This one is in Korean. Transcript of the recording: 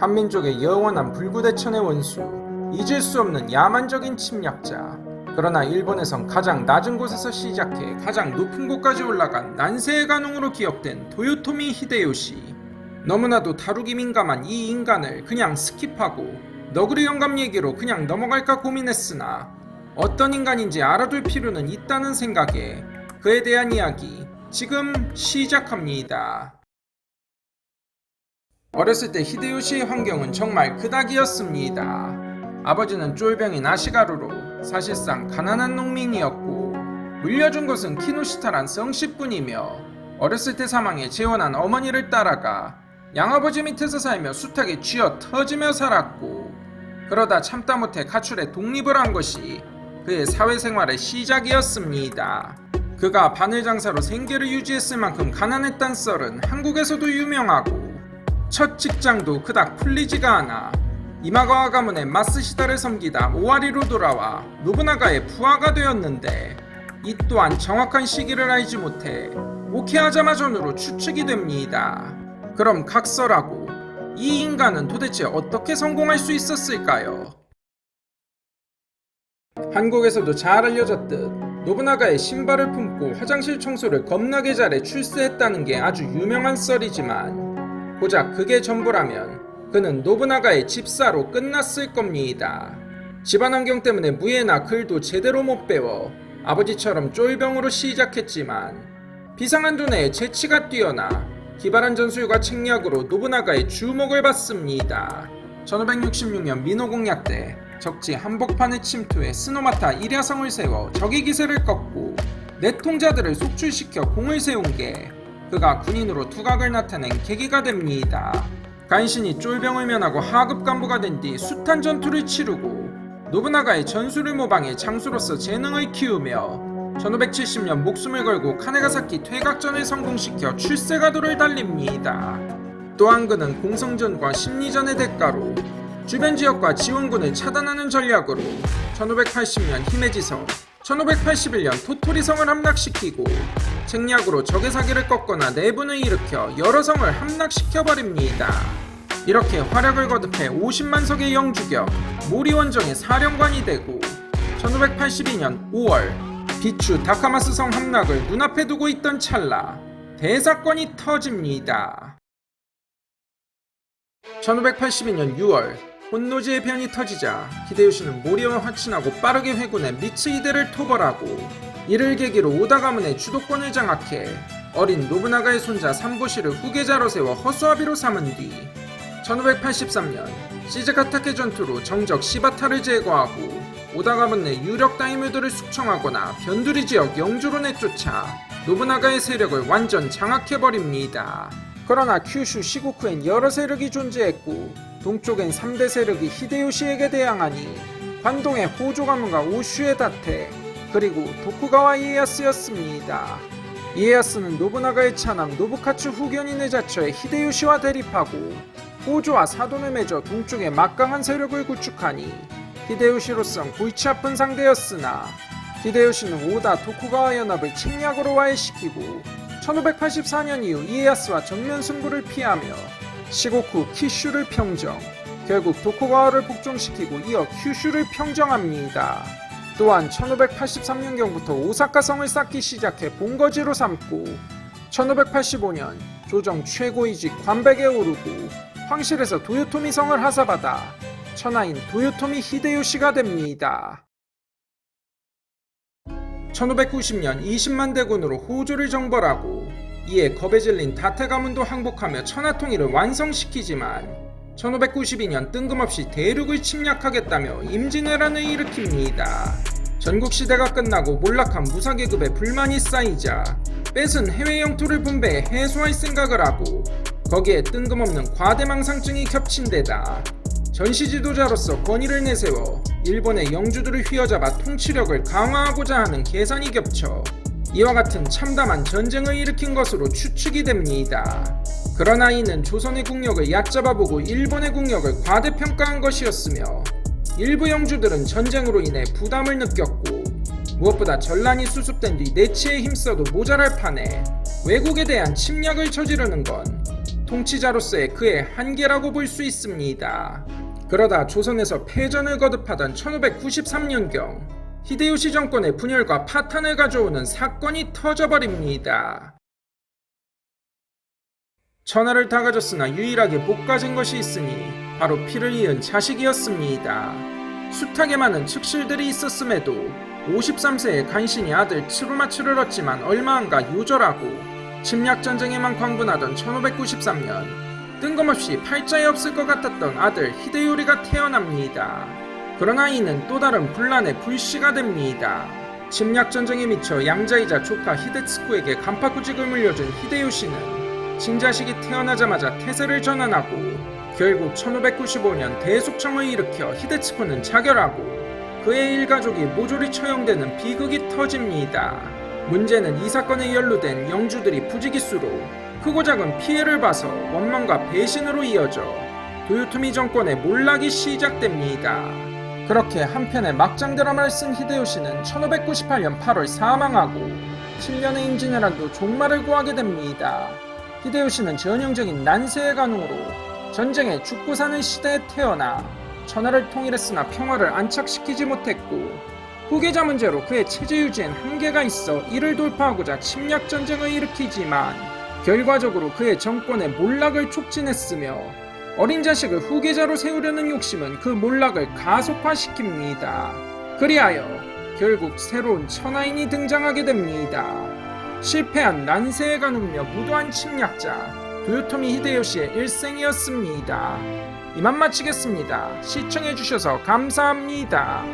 한민족의 영원한 불구대천의 원수, 잊을 수 없는 야만적인 침략자. 그러나 일본에선 가장 낮은 곳에서 시작해 가장 높은 곳까지 올라간 난세의 간웅으로 기억된 도요토미 히데요시. 너무나도 다루기 민감한 이 인간을 그냥 스킵하고 너구리 영감 얘기로 그냥 넘어갈까 고민했으나 어떤 인간인지 알아둘 필요는 있다는 생각에 그에 대한 이야기 지금 시작합니다. 어렸을 때 히데요시의 환경은 정말 그닥이었습니다. 아버지는 쫄병인 아시가루로 사실상 가난한 농민이었고 물려준 것은 키노시타란 성씨뿐이며 어렸을 때 사망해 재혼한 어머니를 따라가 양아버지 밑에서 살며 숱하게 쥐어 터지며 살았고 그러다 참다 못해 가출해 독립을 한 것이 그의 사회생활의 시작이었습니다. 그가 바늘 장사로 생계를 유지했을 만큼 가난했단 썰은 한국에서도 유명하고 첫 직장도 그닥 풀리지가 않아 이마가와 가문의 마스시다를 섬기다 오와리로 돌아와 노부나가의 부하가 되었는데 이 또한 정확한 시기를 알지 못해 오케아자마 전으로 추측이 됩니다. 그럼 각설하고 이 인간은 도대체 어떻게 성공할 수 있었을까요? 한국에서도 잘 알려졌듯 노부나가의 신발을 품고 화장실 청소를 겁나게 잘해 출세했다는 게 아주 유명한 썰이지만 고작 그게 전부라면 그는 노부나가의 집사로 끝났을 겁니다. 집안 환경 때문에 무예나 글도 제대로 못 배워 아버지처럼 쫄병으로 시작했지만 비상한 두뇌에 재치가 뛰어나 기발한 전술과 책략으로 노부나가의 주목을 받습니다. 1566년 민호 공약 때 적지 한복판에 침투해 스노마타 이랴성을 세워 적의 기세를 꺾고 내통자들을 속출시켜 공을 세운 게 그가 군인으로 두각을 나타낸 계기가 됩니다. 간신히 쫄병을 면하고 하급 간부가 된 뒤 숱한 전투를 치르고 노부나가의 전술을 모방해 장수로서 재능을 키우며 1570년 목숨을 걸고 카네가사키 퇴각전을 성공시켜 출세가도를 달립니다. 또한 그는 공성전과 심리전의 대가로 주변 지역과 지원군을 차단하는 전략으로 1580년 히메지성, 1581년 토토리 성을 함락시키고 책략으로 적의 사기를 꺾거나 내분을 일으켜 여러 성을 함락시켜 버립니다. 이렇게 화력을 거듭해 50만 석의 영주격 모리 원정의 사령관이 되고 1582년 5월 비추 다카마스 성 함락을 눈앞에 두고 있던 찰나 대사건이 터집니다. 1582년 6월 혼노지의 변이 터지자 히데요시는 모리와 확신하고 빠르게 회군해 미츠이데를 토벌하고 이를 계기로 오다 가문의 주도권을 장악해 어린 노부나가의 손자 삼보시를 후계자로 세워 허수아비로 삼은 뒤 1583년 시즈카타케 전투로 정적 시바타를 제거하고 오다 가문 내 유력 다이묘들을 숙청하거나 변두리 지역 영주로 내쫓아 노부나가의 세력을 완전 장악해버립니다. 그러나 큐슈 시고쿠엔 여러 세력이 존재했고 동쪽엔 3대 세력이 히데요시에게 대항하니 관동의 호조 가문과 오슈의 다테 그리고 도쿠가와 이에야스였습니다. 이에야스는 노부나가의 차남 노부카츠 후견인을 자처해 히데요시와 대립하고 호조와 사돈을 맺어 동쪽에 막강한 세력을 구축하니 히데요시로선 골치 아픈 상대였으나 히데요시는 오다 도쿠가와 연합을 침략으로 와해시키고 1584년 이후 이에야스와 정면 승부를 피하며 시고쿠 키슈를 평정 결국 도쿠가와를 복종시키고 이어 큐슈를 평정합니다. 또한 1583년경부터 오사카성을 쌓기 시작해 본거지로 삼고 1585년 조정 최고위직 관백에 오르고 황실에서 도요토미 성을 하사받아 천하인 도요토미 히데요시가 됩니다. 1590년 20만 대군으로 호조를 정벌하고 이에 겁에 질린 다테 가문도 항복하며 천하통일을 완성시키지만 1592년 뜬금없이 대륙을 침략하겠다며 임진왜란을 일으킵니다. 전국시대가 끝나고 몰락한 무사계급에 불만이 쌓이자 뺏은 해외 영토를 분배해 해소할 생각을 하고 거기에 뜬금없는 과대망상증이 겹친 데다 전시지도자로서 권위를 내세워 일본의 영주들을 휘어잡아 통치력을 강화하고자 하는 계산이 겹쳐 이와 같은 참담한 전쟁을 일으킨 것으로 추측이 됩니다. 그러나 이는 조선의 국력을 얕잡아보고 일본의 국력을 과대평가한 것이었으며 일부 영주들은 전쟁으로 인해 부담을 느꼈고 무엇보다 전란이 수습된 뒤 내치에 힘써도 모자랄 판에 외국에 대한 침략을 저지르는 건 통치자로서의 그의 한계라고 볼 수 있습니다. 그러다 조선에서 패전을 거듭하던 1593년경 히데요시 정권의 분열과 파탄을 가져오는 사건이 터져버립니다. 천하를 다 가졌으나 유일하게 못 가진 것이 있으니 바로 피를 이은 자식이었습니다. 숱하게 많은 측실들이 있었음에도 53세에 간신히 아들 츠루마츠를 얻지만 얼마 안가 요절하고 침략전쟁에만 광분하던 1593년 뜬금없이 팔자에 없을 것 같았던 아들 히데요리가 태어납니다. 그러나 이는 또 다른 분란의 불씨가 됩니다. 침략전쟁에 미쳐 양자이자 조카 히데츠쿠에게 간파구직을 물려준 히데요시는 친자식이 태어나자마자 태세를 전환하고 결국 1595년 대속청을 일으켜 히데츠쿠는 자결하고 그의 일가족이 모조리 처형되는 비극이 터집니다. 문제는 이 사건에 연루된 영주들이 부지기수로 크고 작은 피해를 봐서 원망과 배신으로 이어져 도요토미 정권의 몰락이 시작됩니다. 그렇게 한편의 막장 드라마를 쓴 히데요시는 1598년 8월 사망하고 7년의 임진왜란도 종말을 구하게 됩니다. 히데요시는 전형적인 난세의 간웅으로 전쟁에 죽고 사는 시대에 태어나 천하를 통일했으나 평화를 안착시키지 못했고 후계자 문제로 그의 체제 유지엔 한계가 있어 이를 돌파하고자 침략 전쟁을 일으키지만 결과적으로 그의 정권의 몰락을 촉진했으며 어린 자식을 후계자로 세우려는 욕심은 그 몰락을 가속화시킵니다. 그리하여 결국 새로운 천하인이 등장하게 됩니다. 실패한 난세에 가누며 무도한 침략자 도요토미 히데요시의 일생이었습니다. 이만 마치겠습니다. 시청해주셔서 감사합니다.